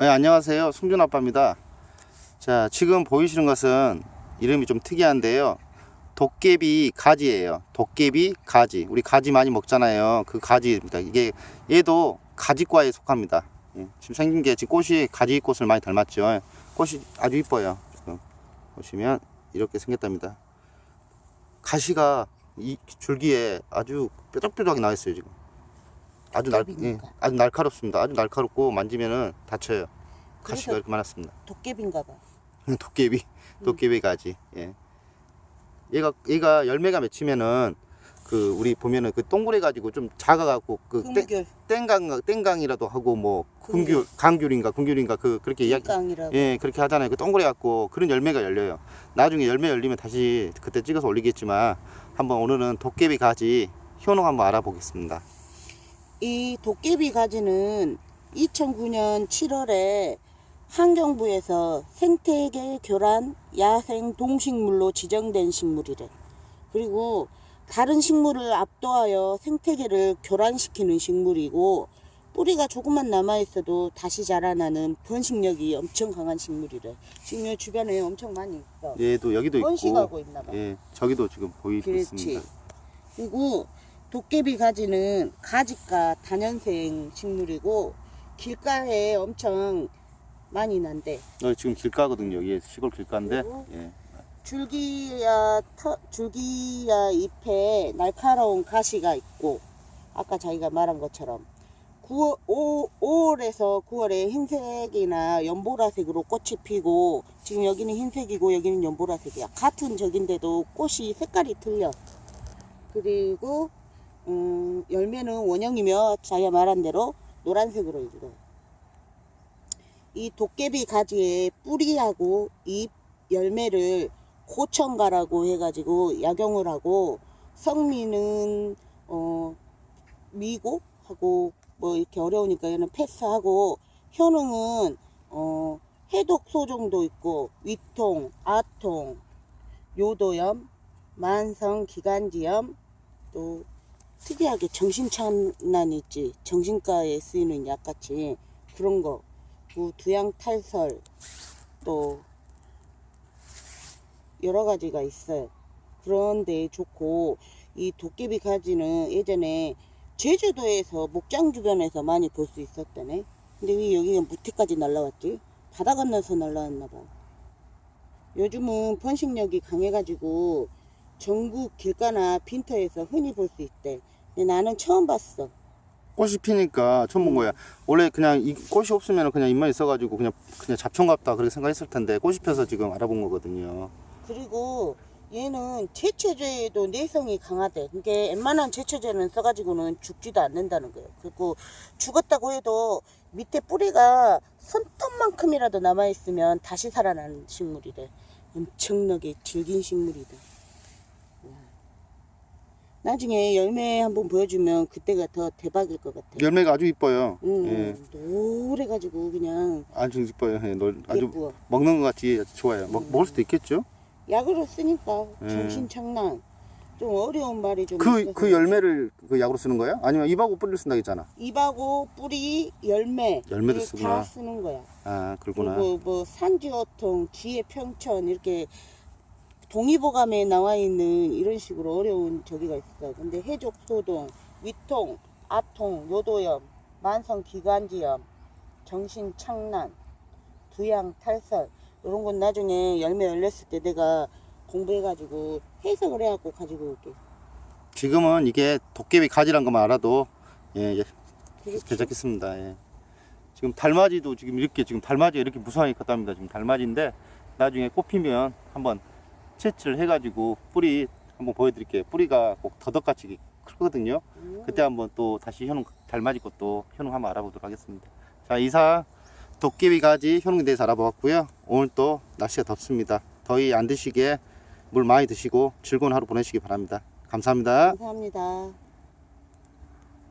네, 안녕하세요. 송준 아빠입니다. 자, 지금 보이시는 것은 이름이 좀 특이한데요. 도깨비 가지예요. 도깨비 가지. 우리 가지 많이 먹잖아요. 그 가지입니다. 이게 얘도 가지과에 속합니다. 예, 지금 생긴 게 지금 꽃이 가지 꽃을 많이 닮았죠. 꽃이 아주 이뻐요. 지금 보시면 이렇게 생겼답니다. 가시가 이 줄기에 아주 뾰족뾰족하게 나와 있어요 지금. 아주 날, 예, 도깨비니까. 아주 날카롭습니다. 아주 날카롭고 만지면은 다쳐요. 가시가 그래서- 이렇게 많았습니다. 도깨비인가 봐. 도깨비, 도깨비 가지. 예. 얘가 얘가 열매가 맺히면은 그 우리 보면은 그 동그래 가지고 좀 작아 갖고 그 땡- 금귤, 땡강 땡강이라도 하고 뭐 금귤. 강귤인가 군귤인가 그 그렇게 이야기. 깡이라고. 예, 그렇게 하잖아요. 그 동그래 갖고 그런 열매가 열려요. 나중에 열매 열리면 다시 그때 찍어서 올리겠지만 한번 오늘은 도깨비 가지 효능 한번 알아보겠습니다. 이 도깨비 가지는 2009년 7월에 환경부에서 생태계 교란 야생 동식물로 지정된 식물이래. 그리고 다른 식물을 압도하여 생태계를 교란시키는 식물이고 뿌리가 조금만 남아 있어도 다시 자라나는 번식력이 엄청 강한 식물이래. 지금 여 주변에 엄청 많이 있어. 얘도 여기도 있고 번식하고 있나 봐. 예, 저기도 지금 보이고 그렇지. 있습니다. 그리고 도깨비 가지는 가지과 단연생 식물이고 길가에 엄청 많이 난대. 여기 지금 길가거든요. 여기 시골 길가인데 예. 줄기야 터, 줄기야 잎에 날카로운 가시가 있고 아까 자기가 말한 것처럼 9월, 5, 5월에서 9월에 흰색이나 연보라색으로 꽃이 피고 지금 여기는 흰색이고 여기는 연보라색이야 같은 적인데도 꽃이 색깔이 틀려 그리고 음, 열매는 원형이며 자기가 말한 대로 노란색으로 이루어 이 도깨비 가지의 뿌리하고 잎 열매를 고청가라고 해가지고 약용을 하고 성미는 어 미고 하고 뭐 이렇게 어려우니까 얘는 패스하고 효능은 어 해독 소종도 있고 위통, 아통, 요도염, 만성 기관지염 또 특이하게 정신찬난 있지 정신과에 쓰이는 약같이 그런 거그 두양 탈설 또 여러 가지가 있어요. 그런데 좋고 이 도깨비 가지는 예전에 제주도에서 목장 주변에서 많이 볼 수 있었다네. 근데 왜 여기가 무태까지 날라왔지? 바다 건너서 날라왔나 봐. 요즘은 번식력이 강해가지고 전국 길가나 빈터에서 흔히 볼 수 있대. 근데 나는 처음 봤어. 꽃이 피니까 처음 본 거야. 원래 그냥 이 꽃이 없으면 그냥 잎만 있어가지고 그냥 그냥 잡초 같다 그렇게 생각했을 텐데 꽃이 펴서 지금 알아본 거거든요. 그리고 얘는 제초제에도 내성이 강하대. 그러니까 웬만한 제초제는 써가지고는 죽지도 않는다는 거예요. 그리고 죽었다고 해도 밑에 뿌리가 손톱만큼이라도 남아있으면 다시 살아나는 식물이래. 엄청나게 질긴 식물이다. 와. 나중에 열매 한번 보여주면 그때가 더 대박일 것 같아. 열매가 아주 이뻐요. 음, 예, 노래가지고 그냥 아주 이뻐요. 예, 널- 아주. 먹는 것 같이 좋아요. 먹, 먹을 수도 있겠죠? 약으로 쓰니까 예. 정신착란. 좀 어려운 말이 좀 그, 있어서. 그 열매를 그 약으로 쓰는 거야? 아니면 잎하고 뿌리를 쓴다 했잖아. 잎하고 뿌리, 열매 열매도 이게 쓰구나. 다 쓰는 거야. 아. 그리고 뭐 산지어통, 지혜 평천 이렇게 동의보감에 나와 있는 이런 식으로 어려운 저기가 있어. 근데 해족 소동, 위통, 아통, 요도염, 만성 기관지염, 정신 착란, 두양 탈설 이런 건 나중에 열매 열렸을 때 내가 공부해가지고 해석을 해갖고 가지고 올게. 지금은 이게 도깨비 가지란 것만 알아도 예, 예. 괜찮겠습니다. 예. 지금 달맞이도 지금 이렇게 지금 달맞이 이렇게 무성하게 컸답니다. 지금 달맞이인데 나중에 꽃 피면 한번 채취를 해가지고 뿌리 한번 보여드릴게요. 뿌리가 꼭 더덕같이 크거든요. 음. 그때 한번 또 다시 효능 달맞이 것도 효능 한번 알아보도록 하겠습니다. 자 이상 도깨비 가지 효능에 대해서 알아보았고요. 오늘 또 날씨가 덥습니다. 더위 안 드시게 물 많이 드시고 즐거운 하루 보내시기 바랍니다. 감사합니다. 감사합니다.